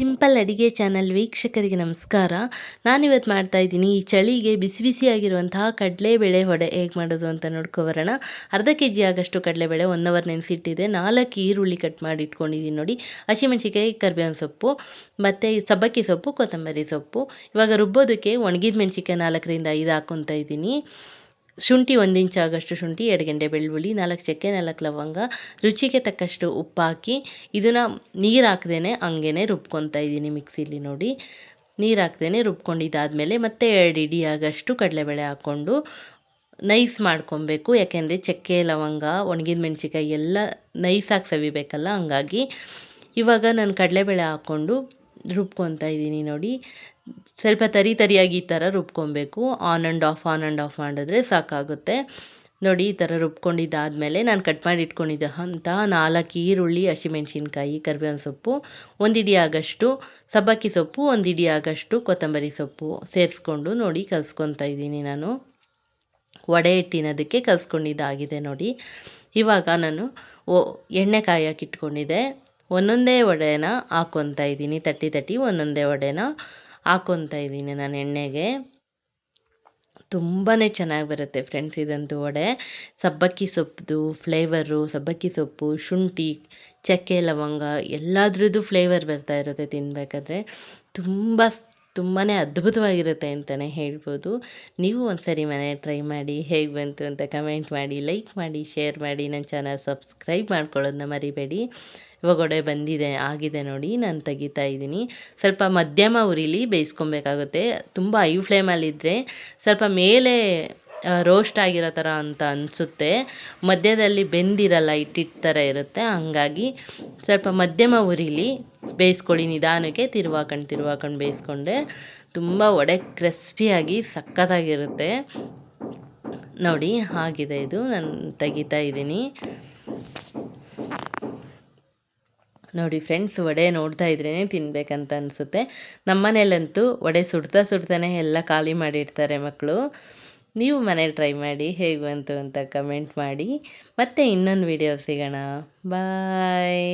Simple ಅಡಿಗೆ channel ವೀಕ್ಷಕರಿಗೆ ನಮಸ್ಕಾರ. ನಾನಿವತ್ತು ಮಾಡ್ತಾ ಇದ್ದೀನಿ ಈ ಚಳಿಗೆ ಬಿಸಿ ಬಿಸಿಯಾಗಿರುವಂತಹ ಕಡಲೆಬೇಳೆ ಹೊಡೆ ಹೇಗೆ ಮಾಡೋದು ಅಂತ ನೋಡ್ಕೊಬರೋಣ. ಅರ್ಧ ಕೆ ಜಿ ಆಗಷ್ಟು ಕಡಲೆಬೇಳೆ ಒನ್ ಅವರ್ ನೆನೆಸಿಟ್ಟಿದೆ. ನಾಲ್ಕು ಈರುಳ್ಳಿ ಕಟ್ ಮಾಡಿ ಇಟ್ಕೊಂಡಿದ್ದೀನಿ ನೋಡಿ. ಹಸಿಮೆಣ್ಸಿಕಾಯಿ ಕರ್ಬೇವಿನ ಸೊಪ್ಪು, ಮತ್ತು ಸಬ್ಬಕ್ಕಿ ಸೊಪ್ಪು, ಕೊತ್ತಂಬರಿ ಸೊಪ್ಪು. ಇವಾಗ ರುಬ್ಬೋದಕ್ಕೆ ಒಣಗಿದ ಮೆಣಸಿಕಾಯಿ ನಾಲ್ಕರಿಂದ ಐದು ಹಾಕ್ಕೊತಾ ಇದ್ದೀನಿ. ಶುಂಠಿ ಒಂದು ಇಂಚ್ ಆಗಷ್ಟು ಶುಂಠಿ, ಎರಡು ಗಂಟೆ ಬೆಳ್ಳುಳ್ಳಿ, ನಾಲ್ಕು ಚಕ್ಕೆ, ನಾಲ್ಕು ಲವಂಗ, ರುಚಿಗೆ ತಕ್ಕಷ್ಟು ಉಪ್ಪು ಹಾಕಿ ಇದನ್ನು ನೀರು ಹಾಕ್ದೇ ಹಂಗೇ ರುಬ್ಕೊತಾ ಇದ್ದೀನಿ ಮಿಕ್ಸಿಲಿ ನೋಡಿ. ನೀರು ಹಾಕ್ದೇ ರುಬ್ಕೊಂಡಿದ್ದಾದಮೇಲೆ ಮತ್ತೆ ಎರಡು ಇಡಿ ಆಗಷ್ಟು ಕಡಲೆಬೇಳೆ ಹಾಕ್ಕೊಂಡು ನೈಸ್ ಮಾಡ್ಕೊಬೇಕು. ಯಾಕೆಂದರೆ ಚಕ್ಕೆ, ಲವಂಗ, ಒಣಗಿದ ಮೆಣಸಿಕಾಯಿ ಎಲ್ಲ ನೈಸಾಗಿ ಸವಿಬೇಕಲ್ಲ, ಹಂಗಾಗಿ ಇವಾಗ ನಾನು ಕಡಲೆಬೇಳೆ ಹಾಕ್ಕೊಂಡು ರುಬ್ಕೊತಾ ಇದ್ದೀನಿ ನೋಡಿ. ಸ್ವಲ್ಪ ತರಿ ತರಿಯಾಗಿ ಈ ಥರ ರುಬ್ಕೊಬೇಕು. On and off on and off ಮಾಡಿದ್ರೆ ಸಾಕಾಗುತ್ತೆ. ನೋಡಿ, ಈ ಥರ ರುಬ್ಕೊಂಡಿದ್ದಾದಮೇಲೆ ನಾನು ಕಟ್ ಮಾಡಿ ಇಟ್ಕೊಂಡಿದ್ದ ಅಂತ ನಾಲ್ಕು ಈರುಳ್ಳಿ, ಹಸಿಮೆಣ್ಸಿನ್ಕಾಯಿ, ಕರಿಬೇವಿನ ಸೊಪ್ಪು ಒಂದಿಡಿ ಆಗಷ್ಟು ಸಬ್ಬಕ್ಕಿ ಸೊಪ್ಪು ಒಂದಿಡಿ ಆಗಷ್ಟು ಕೊತ್ತಂಬರಿ ಸೊಪ್ಪು ಸೇರಿಸ್ಕೊಂಡು ನೋಡಿ ಕಲಿಸ್ಕೊತಾ ಇದ್ದೀನಿ ನಾನು. ವಡೆ ಹಿಟ್ಟಿನದಕ್ಕೆ ಕಲ್ಸ್ಕೊಂಡಿದ್ದಾಗಿದೆ ನೋಡಿ. ಇವಾಗ ನಾನು ಎಣ್ಣೆ ಇಟ್ಕೊಂಡಿದ್ದೆ. ಒಂದೊಂದೇ ವಡೆನ ಹಾಕ್ಕೊತಾ ಇದ್ದೀನಿ. ತಟ್ಟಿ ತಟ್ಟಿ ಒಂದೊಂದೇ ವಡೆನ ಹಾಕ್ಕೊತಾ ಇದ್ದೀನಿ ನಾನು ಎಣ್ಣೆಗೆ. ತುಂಬಾ ಚೆನ್ನಾಗಿ ಬರುತ್ತೆ ಫ್ರೆಂಡ್ಸ್ ಇದಂತೂ ವಡೆ. ಸಬ್ಬಕ್ಕಿ ಸೊಪ್ಪುದು ಫ್ಲೇವರು, ಸಬ್ಬಕ್ಕಿ ಸೊಪ್ಪು, ಶುಂಠಿ, ಚಕ್ಕೆ, ಲವಂಗ ಎಲ್ಲದ್ರದ್ದು ಫ್ಲೇವರ್ ಬರ್ತಾ ಇರುತ್ತೆ ತಿನ್ನಬೇಕಾದ್ರೆ ತುಂಬ ತುಂಬಾ ಅದ್ಭುತವಾಗಿರುತ್ತೆ ಅಂತಲೇ ಹೇಳ್ಬೋದು. ನೀವು ಒಂದು ಸರಿ ಮನೆ ಟ್ರೈ ಮಾಡಿ ಹೇಗೆ ಬಂತು ಅಂತ ಕಮೆಂಟ್ ಮಾಡಿ, ಲೈಕ್ ಮಾಡಿ, ಶೇರ್ ಮಾಡಿ ನನ್ನ ಚಾನಲ್ ಸಬ್ಸ್ಕ್ರೈಬ್ ಮಾಡ್ಕೊಳ್ಳೋದನ್ನ ಮರಿಬೇಡಿ. ಇವಾಗ ಒಡೆ ಬಂದಿದೆ, ಆಗಿದೆ ನೋಡಿ, ನಾನು ತೆಗಿತಾ ಇದ್ದೀನಿ. ಸ್ವಲ್ಪ ಮಧ್ಯಮ ಉರಿಲಿ ಬೇಯಿಸ್ಕೊಬೇಕಾಗುತ್ತೆ. ತುಂಬ ಐ ಫ್ಲೇಮಲ್ಲಿದ್ದರೆ ಸ್ವಲ್ಪ ಮೇಲೆ ರೋಸ್ಟ್ ಆಗಿರೋ ಥರ ಅಂತ ಅನಿಸುತ್ತೆ. ಮಧ್ಯದಲ್ಲಿ ಬೆಂದಿರಲ್ಲ ಇಟ್ಟಿಟ್ಟು ಥರ ಇರುತ್ತೆ. ಹಂಗಾಗಿ ಸ್ವಲ್ಪ ಮಧ್ಯಮ ಉರಿಲಿ ಬೇಯಿಸ್ಕೊಳ್ಳಿ, ನಿಧಾನಕ್ಕೆ ತಿರುವಾಕೊಂಡು ತಿರುವಾಕೊಂಡು ಬೇಯಿಸ್ಕೊಂಡೆ. ತುಂಬ ಒಡೆ ಕ್ರಿಸ್ಪಿಯಾಗಿ ಸಕ್ಕತ್ತಾಗಿರುತ್ತೆ. ನೋಡಿ ಆಗಿದೆ ಇದು. ನಾನು ತೆಗಿತಾ ಇದ್ದೀನಿ. ನೋಡಿ ಫ್ರೆಂಡ್ಸ್, ವಡೆ ನೋಡ್ತಾ ಇದ್ರೇ ತಿನ್ಬೇಕಂತ ಅನಿಸುತ್ತೆ. ನಮ್ಮ ಮನೇಲಂತೂ ವಡೆ ಸುಡ್ತಾ ಸುಡ್ತಾನೆ ಎಲ್ಲ ಖಾಲಿ ಮಾಡಿರ್ತಾರೆ ಮಕ್ಕಳು ನೀವು ಮನೇಲಿ ಟ್ರೈ ಮಾಡಿ, ಹೇಗೆ ಅಂತ ಕಮೆಂಟ್ ಮಾಡಿ. ಮತ್ತೆ ಇನ್ನೊಂದು ವಿಡಿಯೋ ಸಿಗೋಣ. ಬಾಯ್